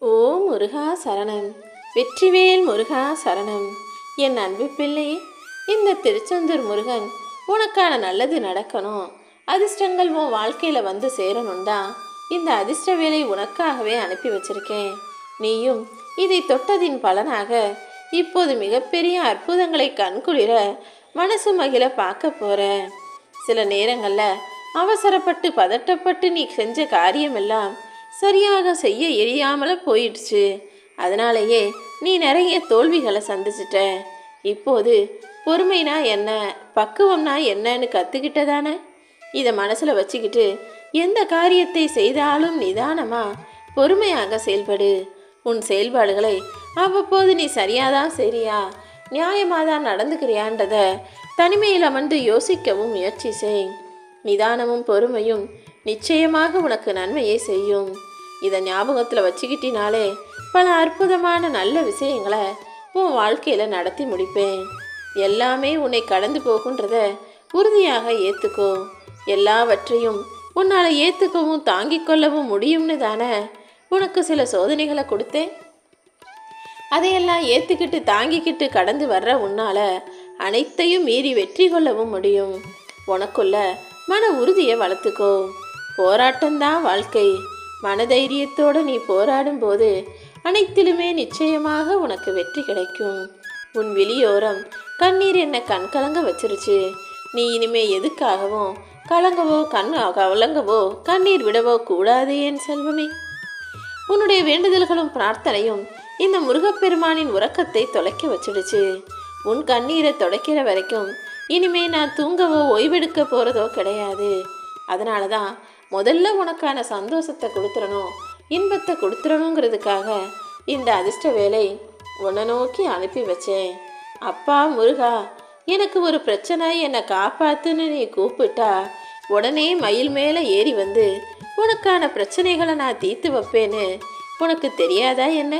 ஓ முருகா சரணம். வெற்றிவேல் முருகா சரணம். என் அன்பு பிள்ளை இந்த திருச்செந்தூர் முருகன் உனக்கான நல்லது நடக்கணும். அதிர்ஷ்டங்கள் உன் வாழ்க்கையில் வந்து சேரணும்டா. இந்த அதிர்ஷ்ட வேலை உனக்காகவே அனுப்பி வச்சிருக்கேன். நீயும் இதை தொட்டதின் பலனாக இப்போது மிகப்பெரிய அற்புதங்களை கண்குளிர மனசு மகிழ பார்க்க போற. சில நேரங்களில் அவசரப்பட்டு பதட்டப்பட்டு நீ செஞ்ச காரியமெல்லாம் சரியாக செய்ய எரியாமல போயிடுச்சு. அதனாலேயே நீ நிறைய தோல்விகளை சந்திச்சிட்ட. இப்போது பொறுமைனா என்ன? பக்குவம்னா என்னன்னு கற்றுக்கிட்டதானே இதை மனசில் வச்சுக்கிட்டு எந்த காரியத்தை செய்தாலும் நிதானமாக பொறுமையாக செயல்படு. உன் செயல்பாடுகளை அவ்வப்போது நீ சரியாதான் சரியா? நியாயமாக தான் நடந்துக்கிறியான்றத தனிமையில் அமர்ந்து யோசிக்கவும் முயற்சி செய். நிதானமும் பொறுமையும் நிச்சயமாக உனக்கு நன்மையை செய்யும். இதை ஞாபகத்தில் வச்சுக்கிட்டினாலே பல அற்புதமான நல்ல விஷயங்களை உன் வாழ்க்கையில் நடத்தி முடிப்பேன். எல்லாமே உன்னை கடந்து போகுன்றத உறுதியாக ஏற்றுக்கோ எல்லாவற்றையும் உன்னால் ஏற்றுக்கவும் தாங்கிக் கொள்ளவும் முடியும்னு தானே உனக்கு சில சோதனைகளை கொடுத்தேன்? அதையெல்லாம் ஏற்றுக்கிட்டு தாங்கிக்கிட்டு கடந்து வர்ற உன்னால் அனைத்தையும் மீறி வெற்றி கொள்ளவும் முடியும். உனக்குள்ள மன உறுதியை வளர்த்துக்கோ. போராட்டம்தான் வாழ்க்கை. மனதைரியத்தோடு நீ போராடும் போது அனைத்திலுமே நிச்சயமாக உனக்கு வெற்றி கிடைக்கும். உன் வெளியோரம் கண்ணீர் என்ன கண் கலங்க வச்சிருச்சு. நீ இனிமே எதுக்காகவும் கலங்கவோ கண் கலங்கவோ கண்ணீர் விடவோ கூடாது என் செல்வமே? உன்னுடைய வேண்டுதல்களும் பிரார்த்தனையும் இந்த முருகப்பெருமானின் உறக்கத்தை தொலைக்க வச்சிடுச்சு. உன் கண்ணீரை துடைக்கிற வரைக்கும் இனிமே நான் தூங்கவோ ஓய்வெடுக்க போகிறதோ கிடையாது. அதனால தான் முதல்ல உனக்கான சந்தோஷத்தை கொடுத்துடணும் இன்பத்தை கொடுத்துடணுங்கிறதுக்காக இந்த அதிர்ஷ்ட வேலை உன்னை நோக்கி அனுப்பி வச்சேன். அப்பா முருகா எனக்கு ஒரு பிரச்சனை என்னை காப்பாத்துன்னு நீ கூப்பிட்டா உடனே மயில் மேலே ஏறி வந்து உனக்கான பிரச்சனைகளை நான் தீர்த்து வைப்பேன்னு உனக்கு தெரியாதா என்ன?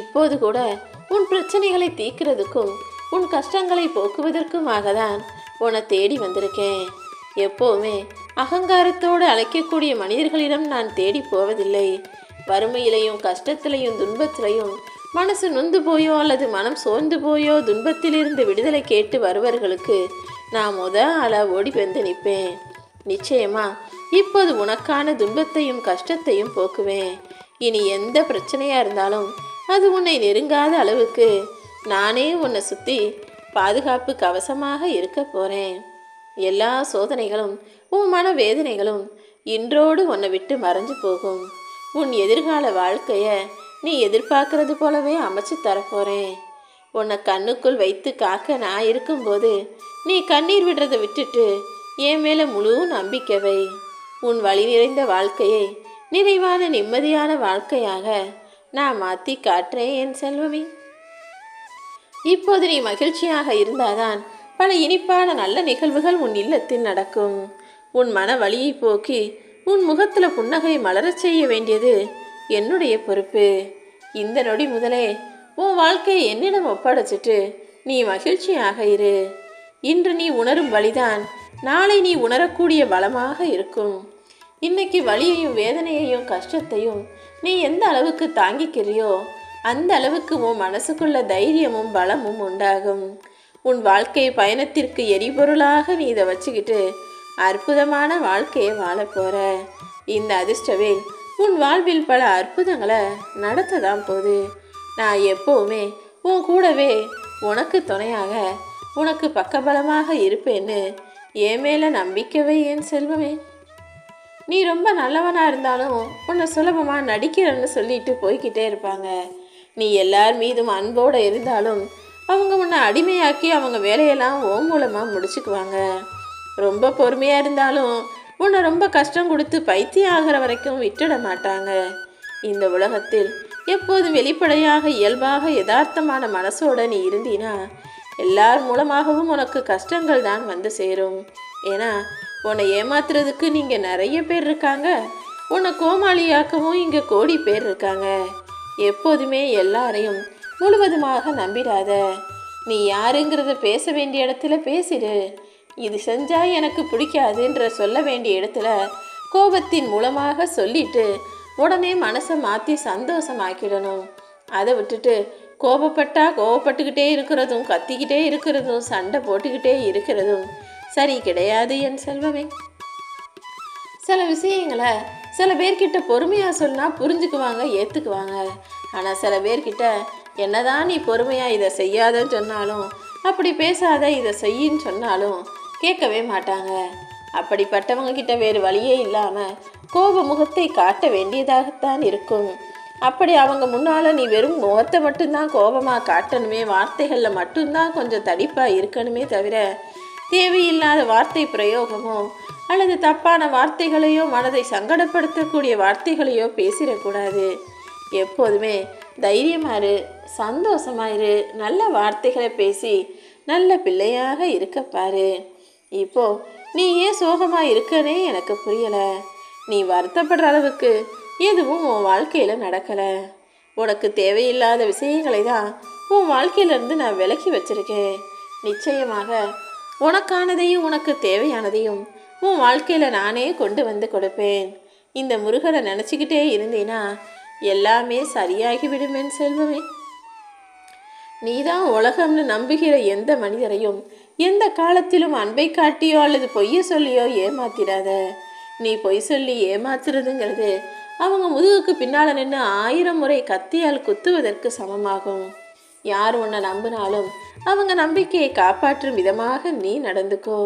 இப்போது கூட உன் பிரச்சனைகளை தீர்க்கிறதுக்கும் உன் கஷ்டங்களை போக்குவதற்குமாக தான் உன்னை தேடி வந்திருக்கேன். எப்போவுமே அகங்காரத்தோடு அழைக்கக்கூடிய மனிதர்களிடம் நான் தேடி போவதில்லை. வறுமையிலையும் கஷ்டத்திலையும் துன்பத்திலையும் மனசு நொந்து போயோ அல்லது மனம் சோர்ந்து போயோ துன்பத்திலிருந்து விடுதலை கேட்டு வருவர்களுக்கு நான் முத ஆளாக ஓடி வந்து நிற்பேன். நிச்சயமா இப்போது உனக்கான துன்பத்தையும் கஷ்டத்தையும் போக்குவேன். இனி எந்த பிரச்சனையாக இருந்தாலும் அது உன்னை நெருங்காத அளவுக்கு நானே உன்னை சுற்றி பாதுகாப்பு கவசமாக இருக்க போகிறேன் எல்லா சோதனைகளும் உன் மன வேதனைகளும் இன்றோடு உன்னை விட்டு மறைஞ்சு போகும். உன் எதிர்கால வாழ்க்கைய நீ எதிர்பார்க்கறது போலவே அமைச்சு தரப்போறேன் உன்னை கண்ணுக்குள் வைத்து காக்க நான் இருக்கும்போது நீ கண்ணீர் விடுறதை விட்டுட்டு என் மேலே முழு நம்பிக்கவை உன் வழி நிறைந்த வாழ்க்கையை நிறைவான நிம்மதியான வாழ்க்கையாக நான் மாற்றி காட்டுறேன் என் செல்வமே. இப்போது நீ மகிழ்ச்சியாக இருந்தாதான் பல இனிப்பான நல்ல நிகழ்வுகள் உன் இல்லத்தில் நடக்கும். உன் மன வழியை போக்கி உன் முகத்தில் புன்னகை மலரச் செய்ய வேண்டியது என்னுடைய பொறுப்பு. இந்த நொடி முதலே உன் வாழ்க்கையை என்னிடம் ஒப்படைச்சிட்டு நீ மகிழ்ச்சியாக இரு. இன்று நீ உணரும் வழிதான் நாளை நீ உணரக்கூடிய பலமாக இருக்கும். இன்னைக்கு வலியையும் வேதனையையும் கஷ்டத்தையும் நீ எந்த அளவுக்கு தாங்கிக்கிறியோ அந்த அளவுக்கு உன் மனசுக்குள்ள தைரியமும் பலமும் உண்டாகும். உன் வாழ்க்கை பயணத்திற்கு எரிபொருளாக நீ இதை வச்சுக்கிட்டு அற்புதமான வாழ்க்கையை வாழ போற. இந்த அதிர்ஷ்டவேல் உன் வாழ்வில் பல அற்புதங்களை நடத்த தான் போகுது. நான் எப்போவுமே உன் கூடவே உனக்கு துணையாக உனக்கு பக்கபலமாக இருப்பேன்னு என் மேலே நம்பிக்கவே ஏன் செல்வமே. நீ ரொம்ப நல்லவனாக இருந்தாலும் உன்னை சுலபமாக நடிக்கிறன்னு சொல்லிட்டு போய்கிட்டே இருப்பாங்க. நீ எல்லார் மீதும் அன்போடு இருந்தாலும் அவங்க உன்னை அடிமையாக்கி அவங்க வேலையெல்லாம் ஓ மூலமாக முடிச்சுக்குவாங்க. ரொம்ப பொறுமையாக இருந்தாலும் உன்னை ரொம்ப கஷ்டம் கொடுத்து பைத்தியம் ஆகிற வரைக்கும் விட்டுட மாட்டாங்க. இந்த உலகத்தில் எப்போதும் வெளிப்படையாக இயல்பாக யதார்த்தமான மனசோட நீ இருந்தினா எல்லார் மூலமாகவும் உனக்கு கஷ்டங்கள் தான் வந்து சேரும். ஏன்னா உன்னை ஏமாத்துறதுக்கு நீங்கள் நிறைய பேர் இருக்காங்க. உன்னை கோமாளியாக்கவும் இங்கே கோடி பேர் இருக்காங்க. எப்போதுமே எல்லாரையும் முழுவதுமாக நம்பிடாத. நீ யாருங்கிறத பேச வேண்டிய இடத்துல பேசிடு. இது செஞ்சா எனக்கு பிடிக்காதுன்ற சொல்ல வேண்டிய இடத்துல கோபத்தின் மூலமாக சொல்லிட்டு உடனே மனசை மாற்றி சந்தோஷமாக்கிடணும். அதை விட்டுட்டு கோபப்பட்டா கோபப்பட்டுக்கிட்டே இருக்கிறதும் கத்திக்கிட்டே இருக்கிறதும் சண்டை போட்டுக்கிட்டே இருக்கிறதும் சரி கிடையாது என் செல்வமே. சில விஷயங்களை சில பேர்கிட்ட பொறுமையாக சொன்னால் புரிஞ்சுக்குவாங்க ஏற்றுக்குவாங்க ஆனால் சில பேர்கிட்ட என்னதான் நீ பொறுமையாக இதை செய்யாதன்னு சொன்னாலும் அப்படி பேசாத இதை செய்யின்னு சொன்னாலும் கேட்கவே மாட்டாங்க. அப்படிப்பட்டவங்க கிட்ட வேறு வழியே இல்லாமல் கோப முகத்தை காட்ட வேண்டியதாகத்தான் இருக்கும். அப்படி அவங்க முன்னால் நீ வெறும் முகத்தை மட்டும்தான் கோபமாக காட்டணுமே வார்த்தைகளில் மட்டும்தான் கொஞ்சம் தடிப்பாக இருக்கணுமே தவிர தேவையில்லாத வார்த்தை பிரயோகமோ அல்லது தப்பான வார்த்தைகளையோ மனதை சங்கடப்படுத்தக்கூடிய வார்த்தைகளையோ பேசிடக்கூடாது. எப்போதுமே தைரியமாயிரு சந்தோஷமாயிரு நல்ல வார்த்தைகளை பேசி நல்ல பிள்ளையாக இருக்கப்பாரு இப்போ நீ ஏன் சோகமாக இருக்கனே எனக்கு புரியலை. நீ வருத்தப்படுற அளவுக்கு எதுவும் உன் வாழ்க்கையில் நடக்கலை. உனக்கு தேவையில்லாத விஷயங்களை தான் உன் வாழ்க்கையிலேருந்து நான் விலக்கி வச்சிருக்கேன். நிச்சயமாக உனக்கானதையும் உனக்கு தேவையானதையும் உன் வாழ்க்கையில் நானே கொண்டு வந்து கொடுப்பேன். இந்த முருகனை நினச்சிக்கிட்டே இருந்தீன்னா எல்லாமே சரியாகிவிடும் என் செல்வமே. நீதான் உலகம்னு நம்புகிற எந்த மனிதரையும் எந்த காலத்திலும் அன்பை காட்டியோ அல்லது பொய்ய சொல்லியோ ஏமாத்திராத. நீ பொய் சொல்லி ஏமாத்துறதுங்கிறது அவங்க முதுகுக்கு பின்னால் நின்று ஆயிரம் முறை கத்தியால் குத்துவதற்கு சமமாகும். யார் உன்னை நம்பினாலும் அவங்க நம்பிக்கையை காப்பாற்றும் விதமாக நீ நடந்துக்கோ.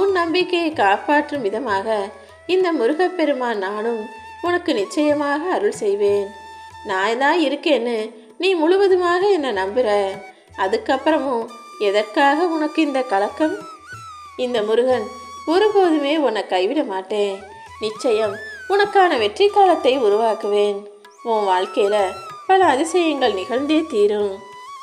உன் நம்பிக்கையை காப்பாற்றும் விதமாக இந்த முருகப்பெருமான் நானும் உனக்கு நிச்சயமாக அருள் செய்வேன். நான் தான் இருக்கேன்னு நீ முழுவதுமாக என்னை நம்புற. அதுக்கப்புறமும் எதற்காக உனக்கு இந்த கலக்கம்? இந்த முருகன் ஒருபோதுமே உன்னை கைவிட மாட்டேன். நிச்சயம் உனக்கான வெற்றி காலத்தை உருவாக்குவேன். உன் வாழ்க்கையில் பல அதிசயங்கள் நிகழ்ந்தே தீரும்.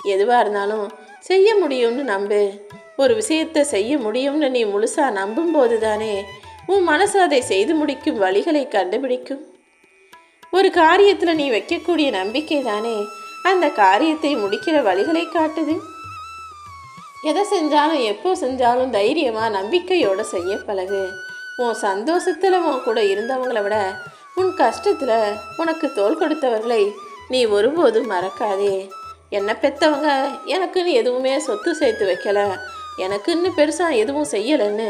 எதுவாக இருந்தாலும் செய்ய முடியும்னு நம்பு. ஒரு விஷயத்தை செய்ய முடியும்னு நீ முழுசா நம்பும்போது தானே உன் மனசு அதை செய்து முடிக்கும் வழிகளை கண்டுபிடிக்கும். ஒரு காரியத்தில் நீ வைக்கக்கூடிய நம்பிக்கை தானே அந்த காரியத்தை முடிக்கிற வழிகளை காட்டுது. எதை செஞ்சாலும் எப்போ செஞ்சாலும் தைரியமாக நம்பிக்கையோடு செய்ய பழகு. உன் சந்தோஷத்தில் உன் கூட இருந்தவங்கள விட உன் கஷ்டத்தில் உனக்கு தோல் கொடுத்தவர்களை நீ ஒருபோதும் மறக்காதே. என்னை பெற்றவங்க எனக்குன்னு எதுவுமே சொத்து சேர்த்து வைக்கல. எனக்குன்னு பெருசாக எதுவும் செய்யலைன்னு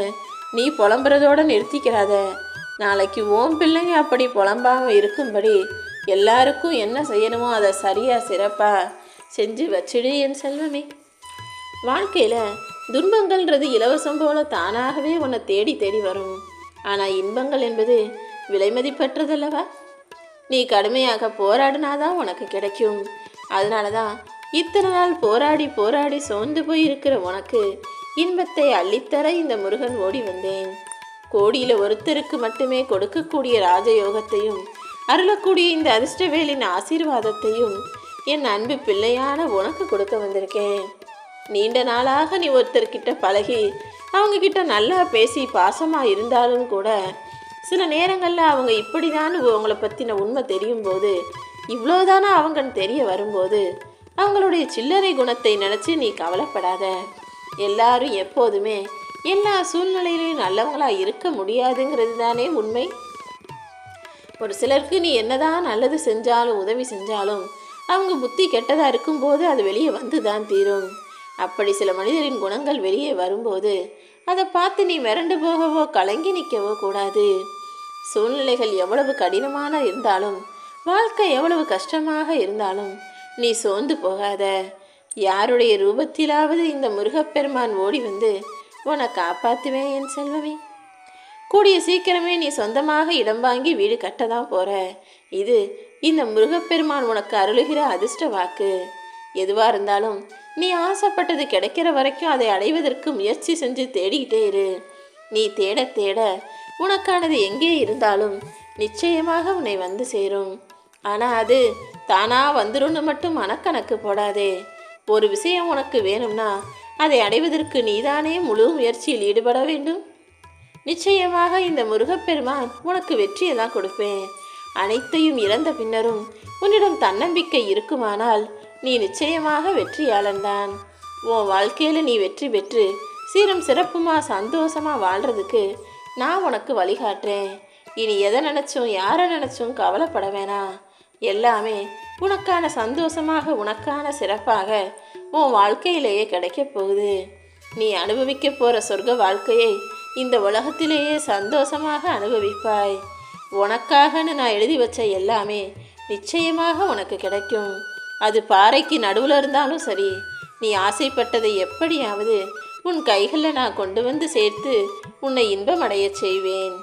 நீ புலம்புறதோட நிறுத்திக்கிறாத. நாளைக்கு ஓம் பிள்ளைங்க அப்படி புலம்பாமல் இருக்கும்படி எல்லாருக்கும் என்ன செய்யணுமோ அதை சரியாக சிறப்பாக செஞ்சு வச்சிடு என் செல்வமே. வாழ்க்கையில் துன்பங்கள்ன்றது இலவசம் போல தானாகவே உன்னை தேடி தேடி வரும். ஆனால் இன்பங்கள் என்பது விலை மதிப்பற்றதல்லவா? நீ கடுமையாக போராடினாதான் உனக்கு கிடைக்கும். அதனால தான் இத்தனை நாள் போராடி போராடி சோர்ந்து போய் இருக்கிற உனக்கு இன்பத்தை அள்ளித்தர இந்த முருகன் ஓடி வந்தேன். கோடியில் ஒருத்தருக்கு மட்டுமே கொடுக்கக்கூடிய ராஜயோகத்தையும் அருளக்கூடிய இந்த அதிர்ஷ்டவேலின் ஆசீர்வாதத்தையும் என் அன்பு பிள்ளையான உனக்கு கொடுக்க வந்திருக்கேன். நீண்ட நாளாக நீ ஒருத்தர்கிட்ட பழகி அவங்க கிட்ட நல்லா பேசி பாசமாக இருந்தாலும் கூட சில நேரங்களில் அவங்க இப்படிதான் உங்களை பற்றின உண்மை தெரியும் போது இவ்வளோதானா அவங்கன்னு தெரிய வரும்போது அவங்களுடைய சில்லறை குணத்தை நினச்சி நீ கவலைப்படாத. எல்லாரும் எப்போதுமே எல்லா சூழ்நிலையிலையும் நல்லவங்களாக இருக்க முடியாதுங்கிறது தானே உண்மை? ஒரு சிலருக்கு நீ என்னதான் நல்லது செஞ்சாலும் உதவி செஞ்சாலும் அவங்க புத்தி கெட்டதாக இருக்கும்போது அது வெளியே வந்து தான் தீரும். அப்படி சில மனிதரின் குணங்கள் வெளியே வரும்போது அதை பார்த்து நீ மிரண்டு போகவோ கலங்கி நிற்கவோ கூடாது. சூழ்நிலைகள் எவ்வளவு கடினமான இருந்தாலும் வாழ்க்கை எவ்வளவு கஷ்டமாக இருந்தாலும் நீ சோர்ந்து போகாத. யாருடைய ரூபத்திலாவது இந்த முருகப்பெருமான் ஓடி வந்து உன்னை காப்பாற்றுவேன் என் செல்வமே. கூடிய சீக்கிரமே நீ சொந்தமாக இடம் வாங்கி வீடு கட்ட தான் போற. இது இந்த முருகப்பெருமான் உனக்கு அருளுகிற அதிர்ஷ்ட வாக்கு. எதுவாக இருந்தாலும் நீ ஆசைப்பட்டது கிடைக்கிற வரைக்கும் அதை அடைவதற்கு முயற்சி செஞ்சு தேடிக்கிட்டே இரு. நீ தேட தேட உனக்கானது எங்கே இருந்தாலும் நிச்சயமாக உன்னை வந்து சேரும். ஆனால் அது தானாக வந்துரும்னு மட்டும் மனக்கணக்கு போடாதே. ஒரு விஷயம் உனக்கு வேணும்னா அதை அடைவதற்கு நீதானே முழு முயற்சியில் ஈடுபட வேண்டும். நிச்சயமாக இந்த முருகப்பெருமான் உனக்கு வெற்றியை தான் கொடுப்பேன். அனைத்தையும் இழந்த பின்னரும் உன்னிடம் தன்னம்பிக்கை இருக்குமானால் நீ நிச்சயமாக வெற்றியாளன்தான். உன் வாழ்க்கையில் நீ வெற்றி பெற்று சீரும் சிறப்புமா சந்தோஷமா வாழ்கிறதுக்கு நான் உனக்கு வழிகாட்டுறேன். இனி எதை நினச்சும் யாரை நினச்சும் கவலைப்பட வேணாம் எல்லாமே உனக்கான சந்தோஷமாக உனக்கான சிறப்பாக உன் வாழ்க்கையிலேயே கிடைக்கப் போகுது. நீ அனுபவிக்க போகிற சொர்க்க வாழ்க்கையை இந்த உலகத்திலேயே சந்தோஷமாக அனுபவிப்பாய். உனக்காகன்னு நான் எழுதி வச்ச எல்லாமே நிச்சயமாக உனக்கு கிடைக்கும். அது பாறைக்கு நடுவில் இருந்தாலும் சரி நீ ஆசைப்பட்டதை எப்படியாவது உன் கைகளில் நான் கொண்டு வந்து சேர்த்து உன்னை இன்பமடையச் செய்வேன்.